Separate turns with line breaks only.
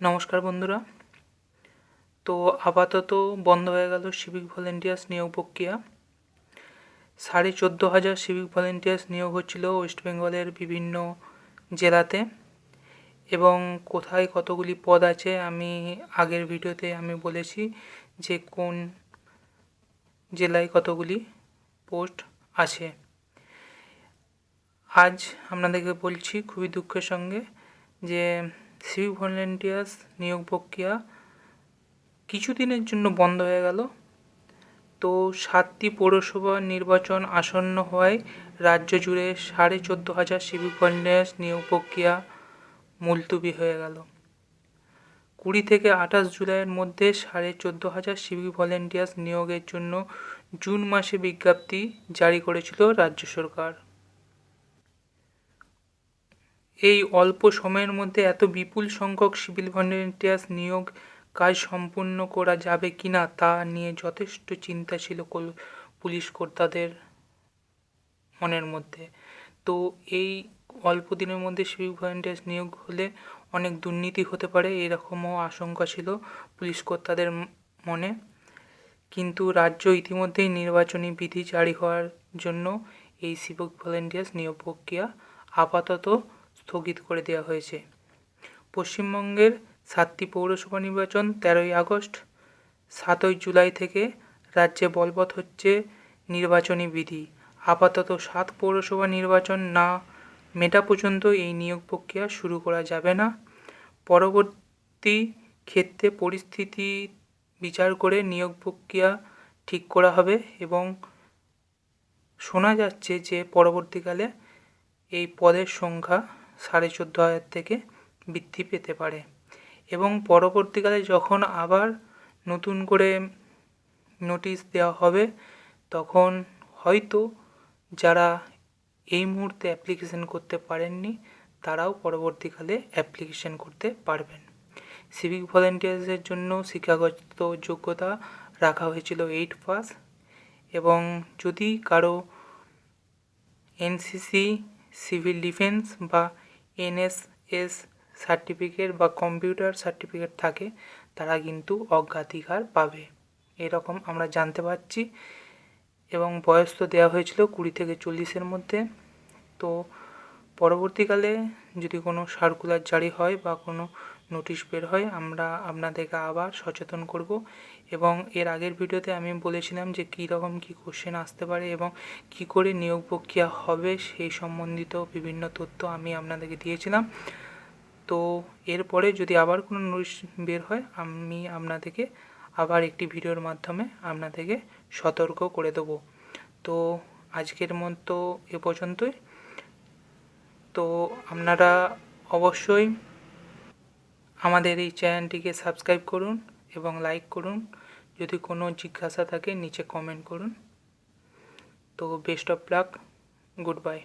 নমস্কার বন্ধুরা। তো আপাতত বন্ধ হয়ে গেল সিভিক ভলেন্টিয়ার্স নিয়োগ প্রক্রিয়া। সাড়ে চোদ্দ হাজার সিভিক ভলেন্টিয়ার্স নিয়োগ হচ্ছিল ওয়েস্ট বেঙ্গলের বিভিন্ন জেলাতে। এবং কোথায় কতগুলি পদ আছে আমি আগের ভিডিওতে আমি বলেছি যে কোন জেলায় কতগুলি পোস্ট আছে। আজ আপনাদেরকে বলছি খুবই দুঃখের সঙ্গে যে সিভিক ভলেন্টিয়ার্স নিয়োগ প্রক্রিয়া কিছুদিনের জন্য বন্ধ হয়ে গেল। তো সাতটি পৌরসভা নির্বাচন আসন্ন হওয়ায় রাজ্য জুড়ে সাড়ে চোদ্দ হাজার সিভিক ভলেন্টিয়ার্স নিয়োগ প্রক্রিয়া মুলতুবি হয়ে গেল। কুড়ি থেকে আঠাশ জুলাইয়ের মধ্যে সাড়ে চোদ্দ হাজার সিভিক ভলেন্টিয়ার্স নিয়োগের জন্য জুন মাসে বিজ্ঞপ্তি জারি করেছিল রাজ্য সরকার। এই অল্প সময়ের মধ্যে এত বিপুল সংখ্যক সিভিল ভলেন্টিয়ার্স নিয়োগ কাজ সম্পূর্ণ করা যাবে কি না তা নিয়ে যথেষ্ট চিন্তা ছিল পুলিশ কর্তাদের মনের মধ্যে। তো এই অল্প দিনের মধ্যে সিভিক ভলেন্টিয়ার্স নিয়োগ হলে অনেক দুর্নীতি হতে পারে এরকমও আশঙ্কা ছিল পুলিশ কর্তাদের মনে। কিন্তু রাজ্য ইতিমধ্যেই নির্বাচনী বিধি জারি হওয়ার জন্য এই সিভিক ভলেন্টিয়ার্স নিয়োগ প্রক্রিয়া আপাতত স্থগিত করে দেওয়া হয়েছে। পশ্চিমবঙ্গের সাতটি পৌরসভা নির্বাচন তেরোই আগস্ট, সাতই জুলাই থেকে রাজ্যে বলবৎ হচ্ছে নির্বাচনী বিধি। আপাতত সাত পৌরসভা নির্বাচন না মেটা পর্যন্ত এই নিয়োগ প্রক্রিয়া শুরু করা যাবে না। পরবর্তী ক্ষেত্রে পরিস্থিতি বিচার করে নিয়োগ প্রক্রিয়া ঠিক করা হবে এবং শোনা যাচ্ছে যে পরবর্তীকালে এই পদের সংখ্যা সাড়ে চোদ্দ হাজার থেকে বৃদ্ধি পেতে পারে। এবং পরবর্তীকালে যখন আবার নতুন করে নোটিশ দেওয়া হবে, তখন হয়তো যারা এই মুহূর্তে অ্যাপ্লিকেশন করতে পারেননি, তারাও পরবর্তীকালে অ্যাপ্লিকেশন করতে পারবেন। সিভিক ভলেন্টিয়ার্সের জন্য শিক্ষাগত যোগ্যতা রাখা হয়েছিল এইট পাস এবং যদি কারও এনসিসি সিভিল ডিফেন্স বা এনএসএস সার্টিফিকেট বা কম্পিউটার সার্টিফিকেট থাকে, তারা কিন্তু অগ্রাধিকার পাবে। এরকম আমরা জানতে পারছি এবং বয়স তো দেওয়া হয়েছিল কুড়ি থেকে চল্লিশের মধ্যে। তো পরবর্তীকালে যদি কোনো সার্কুলার জারি হয় বা কোনো নোটিশ বের হয়, আমরা আপনাদেরকে আবার সচেতন করব এবং এর আগের ভিডিওতে আমি বলেছিলাম যে কী রকম কী কোশ্চেন আসতে পারে এবং কি করে নিয়োগ প্রক্রিয়া হবে সেই সম্বন্ধিত বিভিন্ন তথ্য আমি আপনাদেরকে দিয়েছিলাম। তো এরপরে যদি আবার কোনো নোটিশ বের হয়, আমি আপনাদেরকে আবার একটি ভিডিওর মাধ্যমে আপনাদেরকে সতর্ক করে দেবো। তো আজকের মতো এ পর্যন্তই। তো আপনারা অবশ্যই আমাদের এই চ্যানেলটিকে সাবস্ক্রাইব করুন এবং লাইক করুন। যদি কোনো জিজ্ঞাসা থাকে, নিচে কমেন্ট করুন। তো best of luck good bye